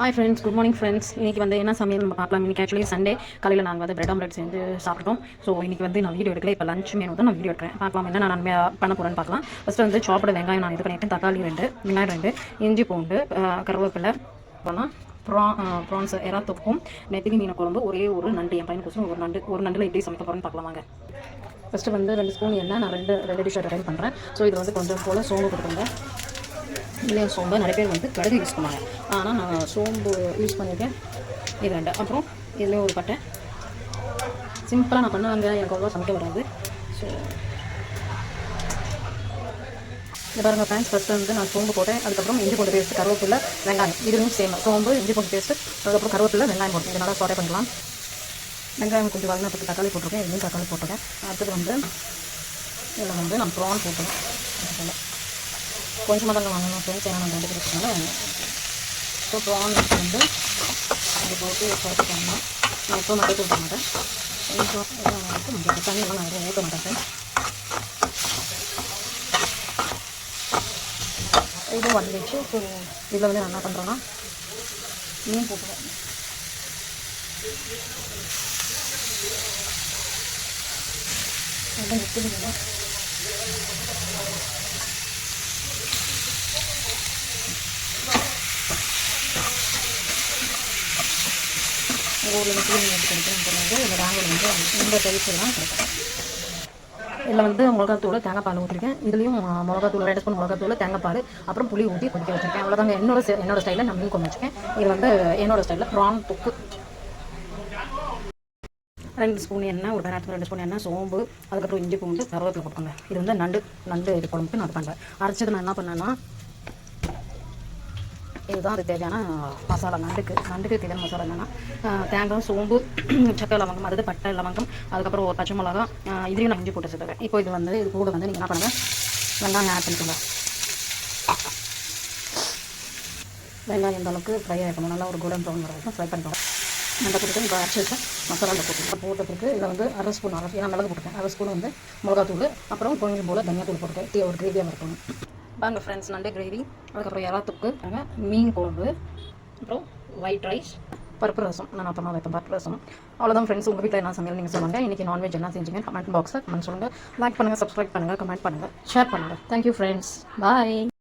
Hi friends good morning friends இன்றைக்கி வந்து என்ன சமையல் நம்ம பார்க்கலாம். இன்றைக்கி ஆக்சுவலி சண்டே காலையில் நாங்கள் வந்து பிரெட் ஆம்லெட் செஞ்சு சாப்பிட்டோம் ஸோ இன்றைக்கி வந்து நான் வீடியோ எடுக்கல. இப்போ லஞ்ச் மெனு தான் நான் வீடியோ எடுக்கிறேன். பார்க்கலாம். என்ன நான் பண்ண போகிறேன்னு பார்க்கலாம். ஃபஸ்ட்டு வந்து சாப்பிட வெங்காயம் நான் இது பண்ணிட்டேன். தக்காளி ரெண்டு வெங்காயம் ரெண்டு இஞ்சி பூண்டு கருவேப்பிலை அப்புறம் ப்ரா ப்ரான்ஸ் எறா தொப்பும் நெத்திலி மீன் குழம்பு ஒரே ஒரு நண்டு. என் பையனுக்கு ஒரு நண்டு ஒரு நண்டில் எப்படி சமைக்க போகிறேன்னு பார்க்கலாம் வாங்க. ஃபஸ்ட்டு வந்து ரெண்டு ஸ்பூன் எண்ணெய். நான் ரெண்டு ரெண்டு டிஷ் ரெடி பண்ணுறேன் ஸோ இது வந்து கொஞ்சம் போல் சோம்பு கொடுத்துருங்க இல்லை சோம்பு நிறைய பேர் வந்து கடுகு யூஸ் பண்ணுவாங்க. ஆனால் நான் சோம்பு யூஸ் பண்ணியிருக்கேன். இது ரெண்டு. அப்புறம் இதுலேயும் ஒரு பட்டை. சிம்பிளாக நான் பண்ணுவாங்க. எனக்கு அவ்வளோ சமைக்க வராது. ஸோ இந்த பாருங்கள் ஃப்ரெண்ட்ஸ் ஃபஸ்ட்டு வந்து நான் சோம்பு போட்டேன். அதுக்கப்புறம் இஞ்சி பூண்டு பேஸ்ட் கருவேப்பிலை வெங்காயம். இதுவும் சேம் சோம்பு இஞ்சி பூண்டு பேஸ்ட் அதுக்கப்புறம் கருவேப்பிலை வெங்காயம் போட்டு. இதனால் நல்லா பண்ணலாம் வெங்காயம் கொஞ்சம் வதங்கினதுக்கு தக்காளி போட்டிருக்கேன். இதுவும் தக்காளி போட்டிருக்கேன். அடுத்தது வந்து இதில் வந்து நான் ப்ரான் போட்டுருவேன் கொஞ்சமாக தாங்க வாங்கணும். ஃப்ரெண்ட்ஸ் ஏன்னா நாங்கள் ரெண்டு பேருக்குனால ஸோ ப்ரான் வந்து அது போட்டு சேர்த்து பண்ணலாம் நான் எப்போ மட்டும் கொடுக்க மாட்டேன். கொஞ்சம் இதெல்லாம் வந்து கொஞ்சம் தண்ணி எல்லாம் நான் ஊற்ற மாட்டேன் ஃப்ரெண்ட்ஸ் இதுவும் வந்துடுச்சு. ஸோ இதில் வந்து நான் என்ன பண்ணுறேன்னா மீன் போட்டுருவேன் நல்லா நிற்குதுங்க எங்கள் ஊரில் வந்து மீன் எடுத்து கிடைக்கும் இந்த பேங்கில் வந்து இந்த தான் கிடைக்கும் இதில் வந்து மிளகாத்தூள் தேங்காய் பால் ஊற்றிருக்கேன் இதுலேயும் மிளகாத்தூள் ரெண்டு ஸ்பூன் மிளகாத்தூள் தேங்காய் பால் அப்புறம் புளி ஊற்றி கொதிக்க வச்சிருக்கேன். அவ்வளோதாங்க என்னோட என்னோட ஸ்டைலில் நான் மீன் கொண்டு வச்சுருக்கேன். இது வந்து என்னோட ஸ்டைலில் ப்ரான் தொக்கு. ரெண்டு ஸ்பூன் எண்ணெய் ஒரு நேரத்துக்கு ரெண்டு ஸ்பூன் எண்ணெய் சோம்பு அதுக்கப்புறம் இஞ்சி பூண்டு கருவேப்பிலை போட்டுக்கோங்க. இது வந்து நண்டு நண்டு இது குழம்புக்கு நான் பண்ணுறேன் அரைச்சது நான் என்ன பண்ணேன்னா இதுதான் அது தேவையான மசாலா நண்டுக்கு நண்டுக்கு தேவையான மசாலா என்னென்னா தேங்காய் சோம்பு சக்கரை லவங்கம் அதாவது பட்டை லவங்கம் அதுக்கப்புறம் ஒரு பச்சை மிளகா இதையும் நான் இஞ்சி போட்டு வச்சுருக்கேன். இப்போ இது வந்து இது கூட வந்து நீங்கள் என்ன பண்ணுங்கள் வெங்காயம் ஆட் பண்ணிக்கோங்க. வெங்காயம் இந்த அளவுக்கு ஃப்ரை ஆகிக்கணும் நல்லா ஒரு கோல்டன் ப்ரௌன் வர வரைக்கும் ஃப்ரை பண்ணிக்கோங்க. அந்த கொடுத்து இப்போ அரைச்சி வச்ச மசாலா போட்டு போட்டதுக்கு இதில் வந்து அரை ஸ்பூன் அரை ஏன்னா மிளகு போட்டுருக்கேன். அரை ஸ்பூன் வந்து மிளகாத்தூள் அப்புறம் கொஞ்சம் போல் தனியாத்தூள் போட்டுருக்கேன் டீ ஒரு கிரேவியாக இருக்கணும் வாங்க ஃப்ரெண்ட்ஸ் நண்டு கிரேவி அதுக்கப்புறம் இறா தொக்கு மீன் குழம்பு அப்புறம் ஒயிட் ரைஸ் பருப்பு ரசம் நான் அப்புறமா வைப்பேன் பருப்பு ரசம். அவ்வளோதான் ஃப்ரெண்ட்ஸ் உங்கள் வீட்டில் என்ன சமையல் நீங்கள் சொல்லுங்கள் இன்றைக்கி நான்வெஜ் என்ன செஞ்சீங்க கமெண்ட் பாக்ஸில் கமெண்ட் சொல்லுங்கள் லைக் பண்ணுங்கள் சப்ஸ்கிரைப் பண்ணுங்கள் கமெண்ட் பண்ணுங்கள் ஷேர் பண்ணுங்கள் தேங்க்யூ ஃப்ரெண்ட்ஸ் பாய்